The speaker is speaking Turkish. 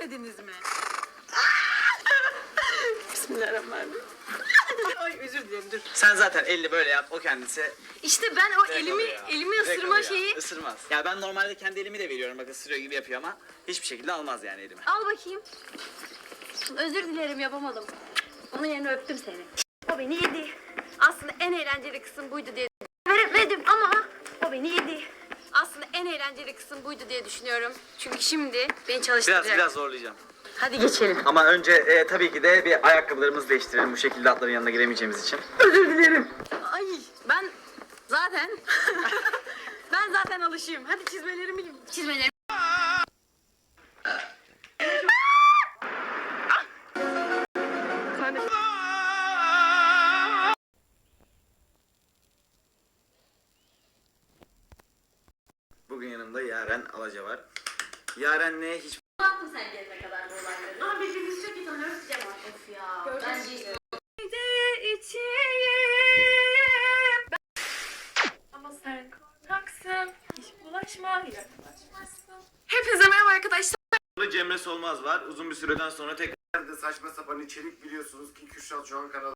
Beğenmediniz mi? Bismillahirrahmanirrahim. Ay özür dilerim dur. Sen zaten elini böyle yap o kendisi. İşte ben o direkt elimi alıyor ya. elimi Direkt ısırma alıyor. şeyi Isırmaz. Ya ben normalde kendi elimi de veriyorum bak ısırıyor gibi yapıyor ama hiçbir şekilde almaz yani elimi. al bakayım. Özür dilerim yapamadım. Onun yerine öptüm seni. O beni yedi. Aslında en eğlenceli kısım buydu diye veremedim ama o beni yedi. Aslında en eğlenceli kısım buydu diye düşünüyorum. Çünkü şimdi beni çalıştıracak. Biraz biraz zorlayacağım. Hadi geçelim. Ama önce e, tabii ki de bir ayakkabılarımızı değiştirelim bu şekilde atların yanına giremeyeceğimiz için. Ay ben zaten ben zaten alışığım. Hadi çizmelerimi çizmelerimi. Bugün yanımda Yaren Alaca var. Yaren'le hiç Ne yaptın sen gelene kadar bu olayları? Ama birbirimizi çok iyi tanıyoruz Cem. Of ya. Bence işte. Ama sen korkaksın. Hiç bulaşma. Hepinize merhaba arkadaşlar. Cemre Solmaz var. Uzun bir süreden sonra tekrar saçma sapan içerik biliyorsunuz ki Kürşat şu an kanalda